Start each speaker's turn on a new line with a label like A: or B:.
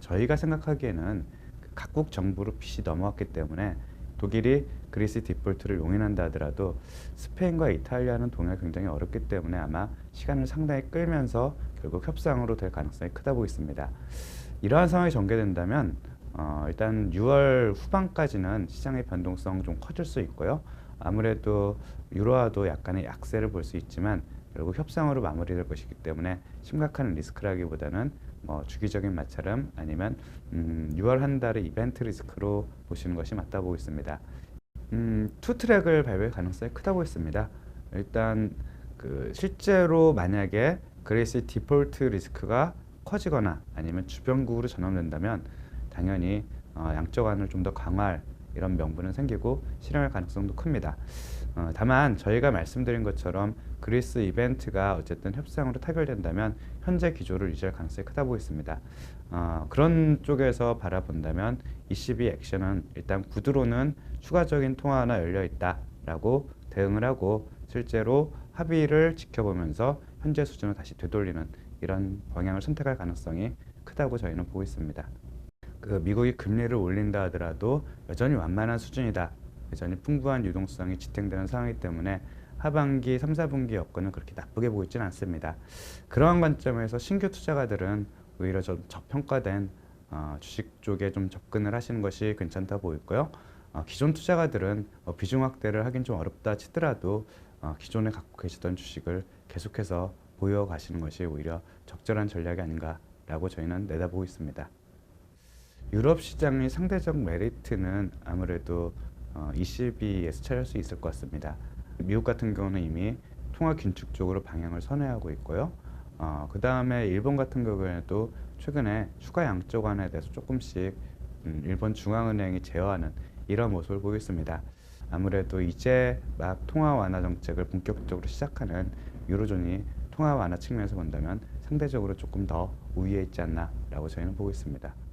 A: 저희가 생각하기에는 그 각국 정부로 빚이 넘어왔기 때문에 독일이 그리스 디폴트를 용인한다 하더라도 스페인과 이탈리아는 동의가 굉장히 어렵기 때문에 아마 시간을 상당히 끌면서 결국 협상으로 될 가능성이 크다 보입니다. 이러한 상황이 전개된다면 어, 일단 6월 후반까지는 시장의 변동성 좀 커질 수 있고요. 아무래도 유로화도 약간의 약세를 볼 수 있지만 결국 협상으로 마무리될 것이기 때문에 심각한 리스크라기보다는 뭐 주기적인 마찰음 아니면 음, 6월 한 달의 이벤트 리스크로 보시는 것이 맞다 보고 있습니다. 음, 투 트랙을 밟을 가능성이 크다 보였습니다. 일단 그 실제로 만약에 그레이스 디폴트 리스크가 커지거나 아니면 주변국으로 전환된다면 당연히 어, 양적 완을 좀 더 강화할 이런 명분은 생기고 실행할 가능성도 큽니다. 어, 다만 저희가 말씀드린 것처럼 그리스 이벤트가 어쨌든 협상으로 타결된다면 현재 기조를 유지할 가능성이 크다 보입니다. 어, 그런 쪽에서 바라본다면 ECB 액션은 일단 구두로는 추가적인 통화나 열려 있다라고 대응을 하고 실제로 합의를 지켜보면서 현재 수준을 다시 되돌리는 이런 방향을 선택할 가능성이 크다고 저희는 보고 있습니다. 그 미국이 금리를 올린다 하더라도 여전히 완만한 수준이다. 여전히 풍부한 유동성이 지탱되는 상황이기 때문에 하반기 3, 4분기 여건은 그렇게 나쁘게 보이지는 않습니다. 그러한 관점에서 신규 투자가들은 오히려 좀 저평가된 어, 주식 쪽에 좀 접근을 하시는 것이 괜찮다 보이고요. 어, 기존 투자가들은 어, 비중 확대를 하긴 좀 어렵다 치더라도 어, 기존에 갖고 계시던 주식을 계속해서 보여 가시는 것이 오히려 적절한 전략이 아닌가라고 저희는 내다보고 있습니다. 유럽 시장의 상대적 메리트는 아무래도 어, ECB에서 찾을 수 있을 것 같습니다. 미국 같은 경우는 이미 통화 긴축 쪽으로 방향을 선회하고 있고요. 어, 그 다음에 일본 같은 경우에도 최근에 추가 양적 완화에 대해서 조금씩 음, 일본 중앙은행이 제어하는 이런 모습을 보고 있습니다. 아무래도 이제 막 통화 완화 정책을 본격적으로 시작하는 유로존이 통화 완화 측면에서 본다면 상대적으로 조금 더 우위에 있지 않나라고 저희는 보고 있습니다.